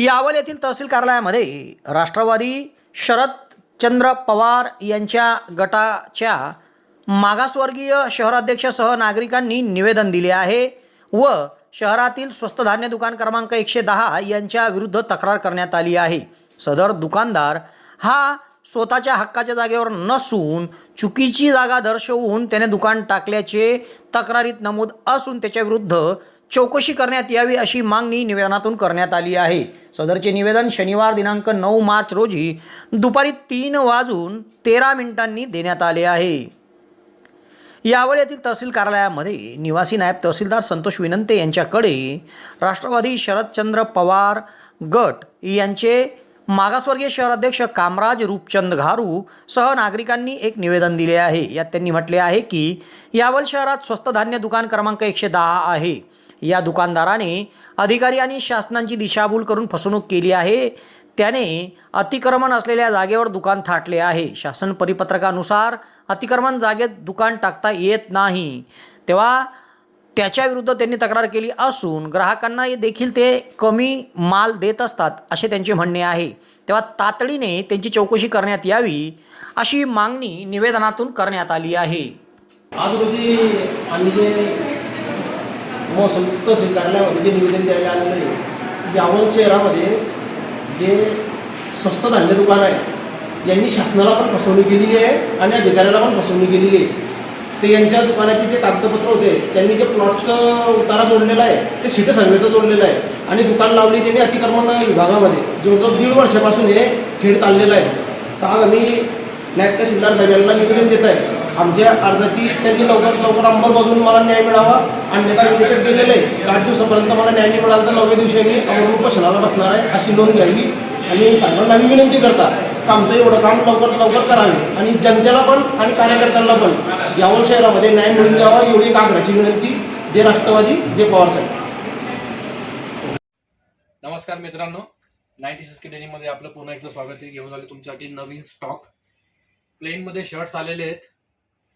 यावल येथील तहसील कार्यालयामध्ये राष्ट्रवादी शरद चंद्र पवार यांच्या गटाच्या मागासवर्गीय शहराध्यक्षसह नागरिकांनी निवेदन दिले आहे व शहरातील स्वस्त धान्य दुकान क्रमांक एकशे दहा यांच्या विरुद्ध तक्रार करण्यात आली आहे. सदर दुकानदार हा स्वतःच्या हक्काच्या जागेवर नसून चुकीची जागा दर्शवून त्याने दुकान टाकल्याचे तक्रारीत नमूद असून त्याच्याविरुद्ध चौकशी करण्यात यावी अशी मागणी निवेदनातून करण्यात आली आहे. सदरचे निवेदन शनिवार दिनांक नऊ मार्च रोजी दुपारी तीन वाजून तेरा मिनिटांनी देण्यात आले आहे. यावेळी येथील तहसील कार्यालयामध्ये निवासी नायब तहसीलदार संतोष विनंते यांच्याकडे राष्ट्रवादी शरदचंद्र पवार गट यांचे मागासवर्गीय शहराध्यक्ष कामराज रूपचंद घारू सह नागरिकांनी एक निवेदन दिले आहे. यात त्यांनी म्हटले आहे की यावल शहरात स्वस्त धान्य दुकान क्रमांक एकशे दहा आहे. या दुकानदाराने अधिकारी आणि शासनाची दिशाभूल करून फसवणूक केली आहे. त्याने अतिक्रमण असलेल्या जागेवर दुकान थाटले आहे. शासन परिपत्रकानुसार अतिक्रमण जागेत दुकान टाकता येत नाही. तेव्हा त्याच्याविरुद्ध त्यांनी तक्रार केली असून ग्राहकांना देखील ते कमी माल देत असतात असे त्यांचे म्हणणे आहे. तेव्हा तातडीने त्यांची चौकशी करण्यात यावी अशी मागणी निवेदनातून करण्यात आली आहे. आज रोजी आम्ही जे महसूल तहसील कार्यालयामध्ये जे निवेदन द्यायला आलेलं आहे यावल शहरामध्ये जे स्वस्त धान्य दुकान आहे यांनी शासनाला पण फसवणूक केलेली आहे आणि अधिकाऱ्याला पण फसवणूक केलेली आहे. ते यांच्या दुकानाचे जे कागदपत्र होते त्यांनी जे प्लॉटचं उतारा जोडलेला आहे ते सीट सर्वेचं जोडलेलं आहे आणि दुकान लावली त्यांनी अतिक्रमण विभागामध्ये. जवळजवळ दीड वर्षापासून हे खेळ चाललेला आहे. तर आज आम्ही नायब तहसीलदार साहेब यांना निवेदन देत आहे आमच्या अर्जाची त्यांनी लवकर लवकर अंमलबजावून मला न्याय मिळावा. अन्यथा मी त्याच्यात गेलेलं आहे आठ दिवसापर्यंत मला न्याय नाही मिळाला तर नवव्या दिवशी आम्ही अमरून उपोषणाला बसणार आहे अशी नोंद घ्यावी. आणि साहेबांना आम्ही विनंती करता आमचं एवढं काम लवकर लवकर करावे. आणि जनतेला पण आणि कार्यकर्त्यांना पण यावल शहरामध्ये न्याय मिळून द्यावा एवढी एक आग्रहाची विनंती जे राष्ट्रवादी जे पवार साहेब. नमस्कार मित्रांनो. नाईन्टी सिक्स डेनीमध्ये आपलं पुन्हा एकदा स्वागत आहे. घेऊन आले तुमच्यासाठी नवीन स्टॉक. प्लेनमध्ये शर्ट्स आलेले आहेत.